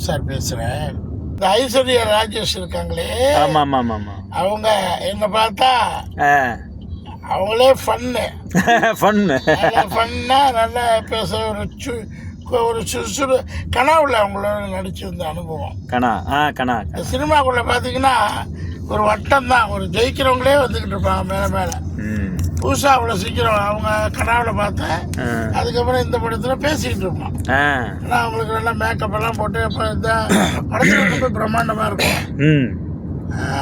Sir பேசுகிறேன் இந்த ஐஸ்வர்யா ராஜேஷ் இருக்காங்களே. ஆமாம் ஆமாம் ஆமாம் அவங்க என்ன பார்த்தா அவங்களே ஃபன்னு. ஃபன்னு. ஃபன்னா நல்லா பேச ஒரு சு ஒரு சுறுசுறு கனவுல அவங்களோட நடிச்சிருந்த அனுபவம். கணா ஆ இந்த சினிமாக்குள்ள பார்த்தீங்கன்னா ஒரு வட்டம் தான். ஒரு ஜெயிக்கிறவங்களே வந்துக்கிட்டு இருப்பாங்க மேலே மேலே. ம். புதுசாக அவ்வளோ சீக்கிரம் அவங்க கனவுல பார்த்தேன் அதுக்கப்புறம் இந்த படத்தில் பேசிக்கிட்டு இருப்போம் ஆனால் அவங்களுக்கு நல்லா மேக்கப் எல்லாம் போட்டு இப்போ இந்த படத்தில் ரொம்ப பிரம்மாண்டமாக இருக்கும்.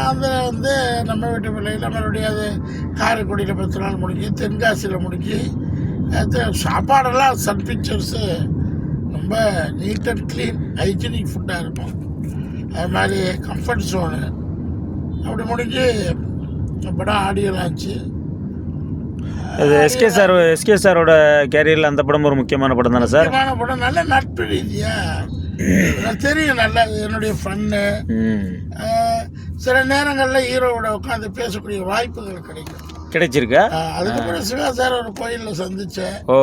அதில் வந்து நம்ம வீட்டு பிள்ளைகள் மறுபடியும் அது காரைக்குடியில் பத்து நாள் முடிக்கி தென்காசியில் முடிக்கி அது சாப்பாடெல்லாம் சன் பிக்சர்ஸு ரொம்ப நீட் அண்ட் க்ளீன் ஹைஜீனிக் ஃபுட்டாக இருக்கும். அது மாதிரி கம்ஃபர்ட் ஜோனு அப்படி முடிஞ்சு படம் ஆடியோ லான்ச்சு அது எஸ்கே சார் எஸ்கே சாரோட கேரியரில் அந்த படம் ஒரு முக்கியமான படம் தானே சார் முக்கியமான படம் நல்ல நட்பு ரீதியா. எனக்கு தெரியும் நல்லா என்னுடைய ஃபன்னு சில நேரங்களில் ஹீரோவோட உட்காந்து பேசக்கூடிய வாய்ப்புகள் கிடைக்கும். கிடைச்சிருக்கா? அதுக்கப்புறம் சிவா சார் ஒரு கோயிலில் சந்தித்தேன் ஓ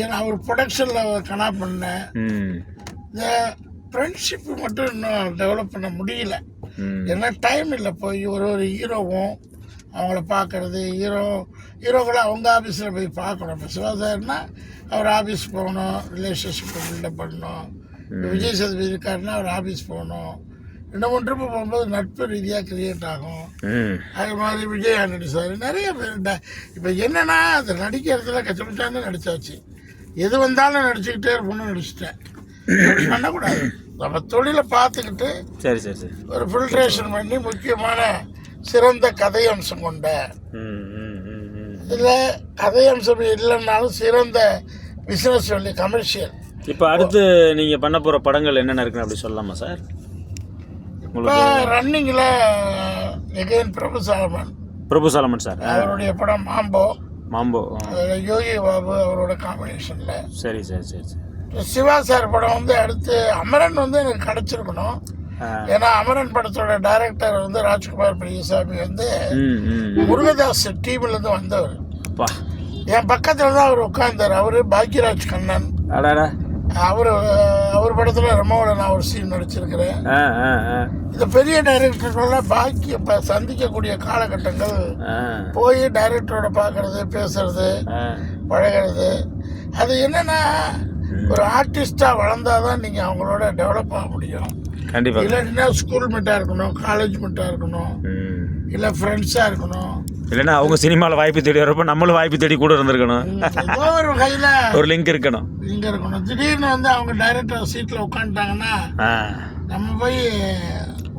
ஏன்னா அவர் ப்ரொடக்ஷனில் கனா பண்ணேன். இந்த ஃப்ரெண்ட்ஷிப் மட்டும் இன்னும் டெவலப் பண்ண முடியல. ஏன்னா டைம் இல்லை போய் ஒரு ஒரு ஹீரோவும் அவங்கள பார்க்கறது ஹீரோ ஹீரோக்களை அவங்க ஆஃபீஸில் போய் பார்க்கணும். இப்போ சிவா சார்னா அவர் ஆஃபீஸ் போகணும் ரிலேஷன்ஷிப்பை பில்டப் பண்ணணும். இப்ப விஜய் சேதுபதி இருக்காருன்னா அவர் ஆஃபீஸ் போகணும். ரெண்டு மூணு ட்ரிப்பு போகும்போது நட்பு ரீதியாக கிரியேட் ஆகும். அது மாதிரி விஜய் ஆண்டனி சார் நிறைய பேர் இப்போ என்னன்னா அது நடிக்கிறதுல கச்சமிச்சான்னு நடிச்சாச்சு. எது வந்தாலும் நடிச்சுக்கிட்டே இருப்போம்னு நடிச்சிட்டேன். பண்ணக்கூடாது. நம்ம தொழிலை பார்த்துக்கிட்டு சரி சரி சரி. ஒரு ஃபில்ட்ரேஷன் பண்ணி முக்கியமான சிறந்த கதை அம்சம் கொண்ட. இதில் கதை அம்சம் இல்லைன்னாலும் சிறந்த பிஸ்னஸ் சொல்லி கமர்ஷியல் இப்போ அடுத்து நீங்கள் பண்ண போகிற படங்கள் என்னென்ன இருக்குன்னு அப்படி சொல்லலாமா சார்? இப்போ ரன்னிங்கில் again Prabhu Solomon. Prabhu Solomon sir. அவருடைய படம் மாம்போ. மாம்போ யோகி பாபு அவரோட காம்பினேஷனில் சரி சரி சரி. சிவா சார் படம் வந்து அடுத்து அமரன் வந்து எனக்கு கிடைச்சிருக்கணும். ஏன்னா அமரன் படத்தோட டைரக்டர் வந்து ராஜ்குமார் பெரியசாமி வந்து. முருகதாஸ் டீம்லேருந்து வந்தவர். அப்பா. என் பக்கத்தில் தான் அவர் உட்கார்ந்தார். அவர் பாக்யராஜ் கண்ணன். அவர் அவர் படத்தில் ரமோட நான் ஒரு சீன் நடிச்சிருக்கிறேன். இந்த பெரிய டைரக்டர்கள்லாம் பாக்கிய ப- சந்திக்கக்கூடிய காலகட்டங்கள் போய் டைரக்டரோட பார்க்கறது பேசுறது பழகிறது. அது என்னன்னா ஒரு ஆர்டிஸ்டா வளர்ந்தாதான் நீங்க அவங்களோட டெவலப் ஆக முடியும். கண்டிப்பாக இல்லாட்டினா ஸ்கூல் மிட்டா இருக்கணும் காலேஜ் மிட்டா இருக்கணும் இல்ல ஃப்ரெண்ட்ஸா இருக்கணும். இல்லைன்னா அவங்க சினிமாவில் வாய்ப்பு தேடி வரப்போ நம்மளும் வாய்ப்பு தேடி கூட இருந்திருக்கணும். ஒரு கையில ஒரு லிங்க் இருக்கணும். இங்க இருக்கணும். திடீர்னு வந்து அவங்க டைரக்டர் சீட்ல உட்காந்துட்டாங்கன்னா நம்ம போய்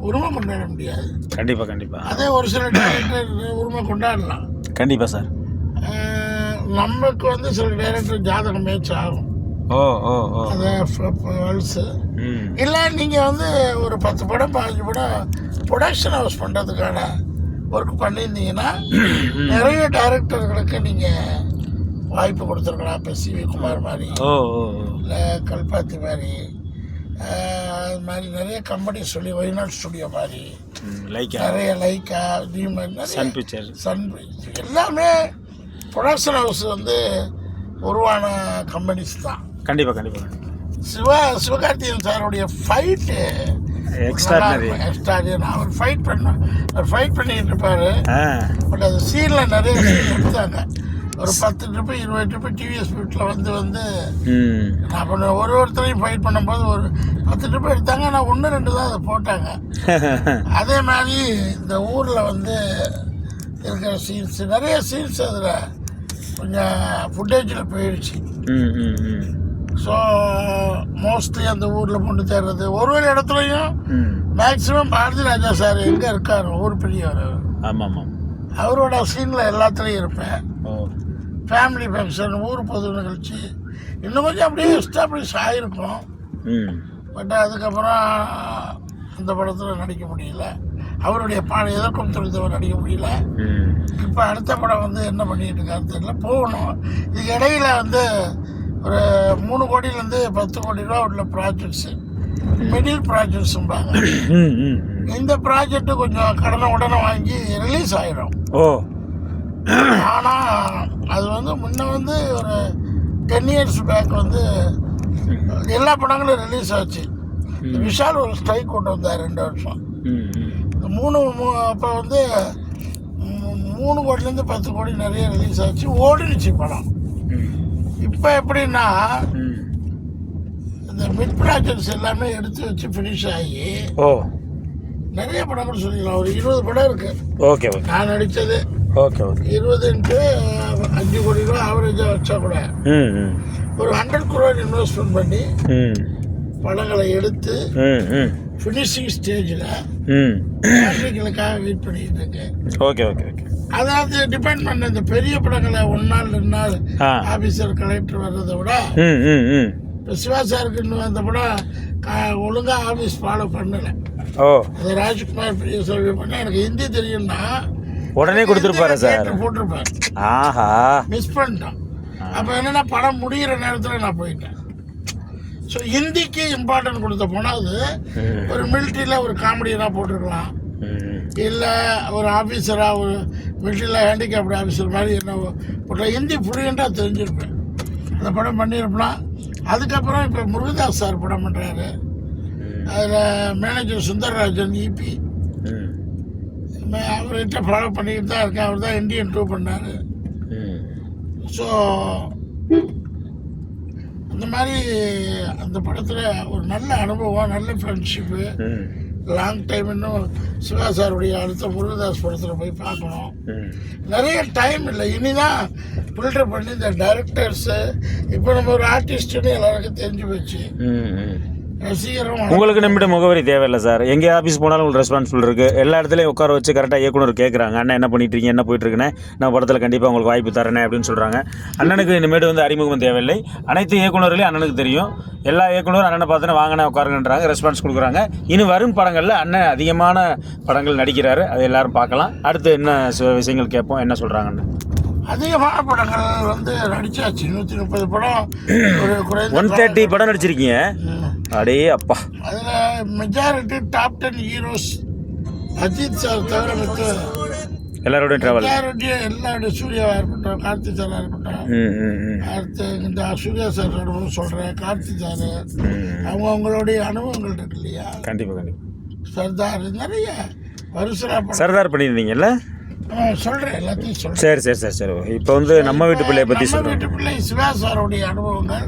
உரிமை கொண்டாட முடியாது. கண்டிப்பாக கண்டிப்பாக அதே ஒரு சில டைரக்டர் உரிமை கொண்டாடலாம். கண்டிப்பாக சார். நமக்கு வந்து சில டைரக்டர் ஜாதகம் மேட்ச் ஆகும். ம். இல்லை நீங்கள் வந்து ஒரு பத்து படம் பதினஞ்சு படம் ப்ரொடக்ஷன் ஹவுஸ் பண்ணுறதுக்கான ஒர்க் பண்ணியிருந்தீங்கன்னா நிறைய டைரக்டர்களுக்கு நீங்கள் வாய்ப்பு கொடுத்துருக்கலாம். இப்போ சிவி குமார் மாதிரி இல்லை கல்பாத்தி மாதிரி அது மாதிரி நிறைய கம்பெனி சொல்லி ஒய்நாட் ஸ்டுடியோ மாதிரி நிறைய லைக்கா சன் பிக்சர் சன் எல்லாமே ப்ரொடக்ஷன் ஹவுஸ் வந்து உருவான கம்பெனிஸ் தான். கண்டிப்பாக கண்டிப்பாக சிவா சிவகார்த்திகேயன் சாருடைய ஃபைட்டு எக்ஸ்ட்ராடினரி எக்ஸ்ட்ராடினரி அவர் ஃபைட் பண்ண அவர் ஃபைட் பண்ணிட்டு இருப்பாரு. பட் அது சீனில் நிறைய எடுத்தாங்க. ஒரு பத்து ட்ரிப்பு இருபது ட்ரிப்பு டிவிஎஸ் வீட்டில் வந்து வந்து நான் ஒரு ஒருத்தரையும் ஃபைட் பண்ணும்போது ஒரு பத்து ட்ரிப்பு எடுத்தாங்க. ஆனால் ஒன்று ரெண்டு தான் அதை போட்டாங்க. அதே மாதிரி இந்த ஊரில் வந்து இருக்கிற சீன்ஸ் நிறைய சீன்ஸ் அதில் கொஞ்சம் ஃபுட்டேஜில் போயிடுச்சு ஸோ மோஸ்ட்லி அந்த ஊரில் கொண்டு தேடுறது. ஒரு ஒரு இடத்துலையும் மேக்ஸிமம் பாரதி ராஜா சார் எங்கே இருக்கார் ஊர் பெரியவர். ஆமாம் ஆமாம். அவரோட சீனில் எல்லாத்துலேயும் இருப்பேன். ஃபேமிலி ஃபங்க்ஷன் ஊர் பொது நிகழ்ச்சி. இன்னும் கொஞ்சம் அப்படியே எஸ்டாப்ளிஷ் ஆகிருக்கும் பட் அதுக்கப்புறம் அந்த படத்தில் நடிக்க முடியல. அவருடைய பாடம் எதற்கும் துணித்தவர் நடிக்க முடியல. இப்போ அடுத்த படம் வந்து என்ன பண்ணிட்டு இருக்காருன்னு தெரியல. போகணும். இதுக்கு இடையில வந்து ஒரு மூணு கோடியிலேருந்து பத்து கோடி ரூபா உள்ள ப்ராஜெக்ட்ஸு மிடில் ப்ராஜெக்ட்ஸும்பாங்க. இந்த ப்ராஜெக்ட் கொஞ்சம் கடனை உடனே வாங்கி ரிலீஸ் ஆயிடும் ஓ. ஆனால் அது வந்து முன்ன வந்து ஒரு டென் இயர்ஸ் பேக் வந்து எல்லா படங்களும் ரிலீஸ் ஆச்சு. விஷால் ஒரு ஸ்ட்ரைக் கொண்டு வந்தார் ரெண்டு வருஷம். மூணு அப்போ வந்து மூணு கோடிலேருந்து பத்து கோடி நிறைய ரிலீஸ் ஆச்சு. ஓடிடுச்சு படம். இப்போ எப்படின்னா இந்த மிட் ப்ராஜெக்ட்ஸ் எல்லாமே எடுத்து வச்சு ஃபினிஷ் ஆகி ஓ. நிறைய படங்கள் சொல்லிக்கலாம் ஒரு இருபது படம் இருக்கு. Okay okay. நான் நடித்தது ஓகே ஓகே. இருபதுன்ட்டு அஞ்சு கோடி ரூபா ஆவரேஜாக வச்சா கூட ஒரு ஹண்ட்ரட் குரோர் இன்வெஸ்ட்மெண்ட் பண்ணி படங்களை எடுத்து ஃபினிஷிங் ஸ்டேஜில் வெயிட் பண்ணிட்டு இருக்கேன். Okay okay okay. அதாவது டிபெண்ட் பண்ண இந்த பெரிய படங்களை ஒரு நாள் ரெண்டு நாள் ஆ. ஆஃபீஸர் கலெக்டர் வர்றதை விட இப்போ சிவா சாருக்குன்னு வந்த படம் க- ஒழுங்கா ஆஃபீஸ் ஃபாலோ பண்ணலை. ஓ. அது ராஜ்குமார் பெரிய செல்வி பண்ண எனக்கு ஹிந்தி தெரியும்னா உடனே கொடுத்துருப்பாரு சார்? போட்டிருப்பேன் ஆஹா. மிஸ் பண்ணிட்டோம். அப்போ என்னன்னா படம் முடிகிற நேரத்தில் நான் போயிட்டேன். ஸோ ஹிந்திக்கு இம்பார்ட்டன்ட் கொடுத்த போனால் அது. ஒரு மிலிட்ரியில் ஒரு காமெடியெல்லாம் போட்டிருக்கலாம். இல்லை ஒரு ஆஃபீஸராக ஒரு மிலிட்ரியில் ஹேண்டிகேப்டு ஆஃபீஸர் மாதிரி என்ன போட்ட ஹிந்தி ஃப்ளூயண்ட்டாக தெரிஞ்சிருப்பேன். அந்த படம் பண்ணியிருப்பலாம் அதுக்கப்புறம் இப்போ முருகதாஸ் சார் படம் பண்ணுறாரு அதில் மேனேஜர் சுந்தரராஜன் E இபி ம். அவர்கிட்ட ஃபாலோ பண்ணிக்கிட்டு தான் இருக்கேன். அவர் தான் இந்தியன் டூ பண்ணார். ஸோ அந்த மாதிரி அந்த படத்தில் ஒரு நல்ல அனுபவம் நல்ல ஃப்ரெண்ட்ஷிப்பு லாங் டைம் இன்னும் சிவா சாருடைய அடுத்த முருகதாஸ் படத்தில் போய் பார்க்கணும். நிறைய டைம் இல்லை. இனிதான் ஃபில்டர் பண்ணி இந்த டைரக்டர்ஸு இப்போ நம்ம ஒரு ஆர்டிஸ்ட்டுன்னு எல்லாருக்கும் தெரிஞ்சு போச்சு. உங்களுக்கு நம்மிட முகவரி தேவையில்லை சார். எங்கே ஆஃபீஸ் போனாலும் உங்களுக்கு ரெஸ்பான்சிபிள் இருக்குது எல்லா இடத்துலையும் உட்கார வச்சு கரெக்டாக இயக்குனர் கேட்குறாங்க அண்ணன் என்ன பண்ணிட்டு இருக்கீங்க என்ன போயிட்டுருக்குன்னு? நான் படத்தில் கண்டிப்பாக உங்களுக்கு வாய்ப்பு தரேனே அப்படின்னு சொல்கிறாங்க அண்ணனுக்கு இனிமேட்டு வந்து அறிமுகம் தேவையில்லை. அனைத்து இயக்குனர்களையும் அண்ணனுக்கு தெரியும். எல்லா இயக்குனரும் அண்ணனை பார்த்தோன்னே வாங்கினா உட்காருங்கன்றாங்க. ரெஸ்பான்ஸ் கொடுக்குறாங்க. இனி வரும் படங்களில் அண்ணன் அதிகமான படங்கள் நடிக்கிறாரு. அது எல்லாரும் பார்க்கலாம். அடுத்து என்ன விஷயங்கள் கேட்போம்? என்ன சொல்கிறாங்கன்னு அதிகமான படங்கள் வந்து நடிச்சாச்சு. நூற்றி முப்பது படம். ஒரு குறைந்த ஒன் தேர்ட்டி படம் நடிச்சிருக்கீங்க. அடே அப்பா. அதில் majority top ten heroes Ajith sir தவிர மித்த எல்லாரோடையும் ட்ராவல் மெஜாரிட்டி எல்லாருடைய சூர்யாவாக இருக்கட்டும் கார்த்தி சாராக இருக்கட்டும். அடுத்து இந்த சூர்யா சார் சொல்கிறேன் கார்த்தி சார். அவங்க அவங்களுடைய அனுபவங்கள் இருக்கு இல்லையா? கண்டிப்பாக கண்டிப்பாக சர்தார் நிறைய வருஷரா படம் சர்தார் பண்ணியிருந்தீங்கல்ல? சொல்கிறேன் எல்லாத்தையும் சொல்கிறேன் சரி சரி சரி சரி. இப்போ வந்து நம்ம வீட்டு பிள்ளைய பற்றி நம்ம சொல்கிறோம் வீட்டு பிள்ளை சிவா சாருடைய அனுபவங்கள்.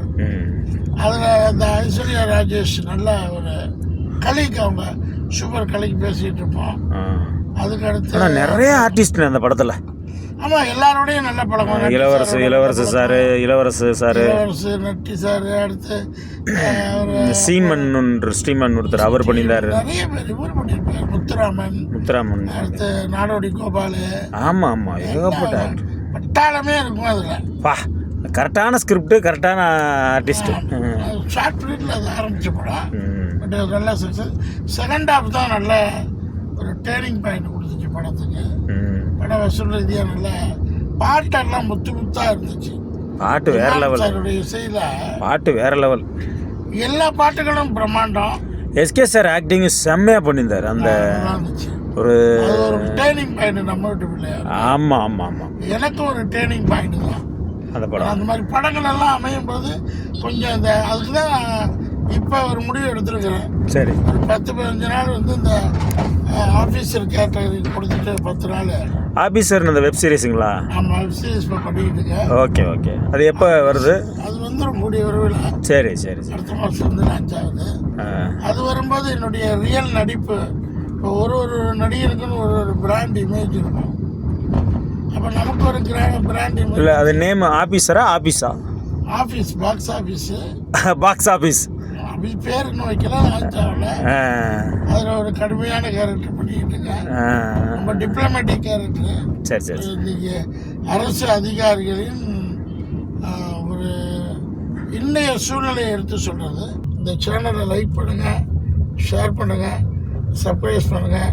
அதில் இந்த ஐஸ்வர்யா ராஜேஷ் நல்ல ஒரு கலைக்கு அவங்க சூப்பர் கலைக்கு பேசிகிட்டு இருப்போம். அதுக்கு அடுத்து நிறைய ஆர்டிஸ்ட் அந்த படத்தில். ஆமாம் எல்லாரோடையும் நல்ல பழக்கம். Ilavarasu Ilavarasu sir Ilavarasu sir. Ilavarasu Natty sir அடுத்து சீமன் ஒன்று ஸ்ரீமன் ஒருத்தர் அவர் பண்ணியிருந்தார். நிறைய பேர் இவர் பண்ணியிருப்பார். முத்துராமன் முத்துராமன். அடுத்து நாடோடி கோபாலு. ஆமாம் ஆமாம் ஏகப்பட்ட. பட்டாளமே இருக்கும் அதில். பா கரெக்டான ஸ்கிரிப்ட் கரெக்டான ஆர்டிஸ்ட் ஷார்ட் பீரியடில் அது ஆரம்பிச்ச படம். பட் நல்ல சக்ஸஸ் செகண்ட் ஹாஃப் தான் நல்ல ஒரு டேர்னிங் பாயிண்ட் படத்துக்கு. படம் வசூல் ரீதியாக நல்ல பாட்டெல்லாம் முத்து முத்தா இருந்துச்சு. பாட்டு வேற லெவல் சாருடைய இசையில் பாட்டு வேற லெவல் எல்லா பாட்டுகளும் பிரம்மாண்டம். எஸ்கே சார் ஆக்டிங் செம்மையாக பண்ணியிருந்தார். அந்த ஒரு அது ஒரு டேர்னிங் பாயிண்ட் நம்ம வீட்டு பிள்ளையார் ஆமாம் ஆமாம் ஆமாம் எனக்கும் ஒரு டேர்னிங் பாயிண்ட் தான். அந்த படம். அந்த மாதிரி படங்கள் எல்லாம் அமையும் போது கொஞ்சம் இந்த அதுக்கு தான் இப்போ ஒரு முடிவு எடுத்திருக்கிறேன். சரி. ஒரு பத்து பதினஞ்சு நாள் வந்து இந்த ஆஃபீஸர் கேட்டகரிக்கு கொடுத்துட்டு பத்து நாள். ஆபீசர் இந்த வெப் சீரிஸுங்களா நம்ம சீரியஸ் பண்ணிக்கிட்டு இருக்கேன். ஓகே ஓகே அது எப்போ வருது? அது வந்துடும் கூடிய விரைவில் சரி சரி அடுத்த மாதம் வந்து லான்ச் ஆகுது. அது வரும்போது என்னுடைய ரியல் நடிப்பு இப்போ ஒரு ஒரு நடிகருக்குன்னு ஒரு ஒரு பிராண்ட் இமேஜ் இருக்கும். அப்போ நமக்கு ஒரு பிராண்ட் இமேஜ் இல்லை அது நேம் ஆபீசரா ஆபீஸா office box office box office அப்படி பேர் இன்னும் வைக்கல லான்ச் ஆகல ஆ, அதில் ஒரு கடுமையான கேரக்டர் பண்ணிக்கிட்டு இருக்கேன். ரொம்ப டிப்ளமேட்டிக் கேரக்டர் சரி சரி அரசு அதிகாரிகளின் ஒரு இன்றைய சூழ்நிலையை எடுத்து சொல்கிறது இந்த சேனலை லைக் பண்ணுங்கள் ஷேர் பண்ணுங்கள் சர்ப்ரைஸ் பண்ணுங்கள்